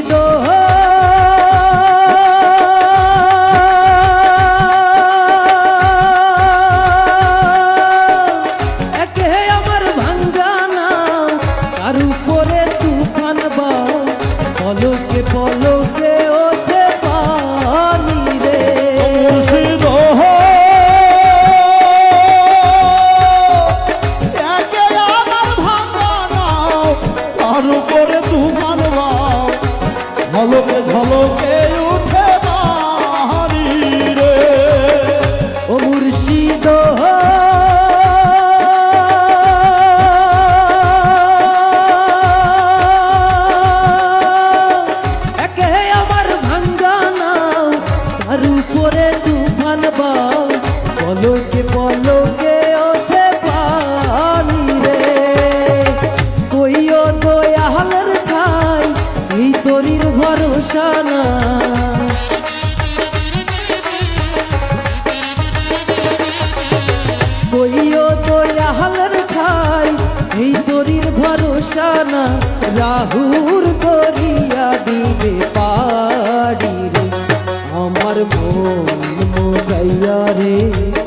মুর্শিদ একে আমার ভাঙ্গানা তার উপরে তুফান বা পলকে পলকে ওঠে পানি রে। মুর্শিদ একে আমার ভাঙা নাও তার উপরে তুফান বাও ঝলকে ঝলকে উঠে বাহারি রে। ও মুর্শিদ আমার ভাঙ্গানা তার উপরে তুফান নিশানা কইও তো রাহালের ঠাই এই তরির ভরসা না। রাহুর পাড়ি আমার মন রে।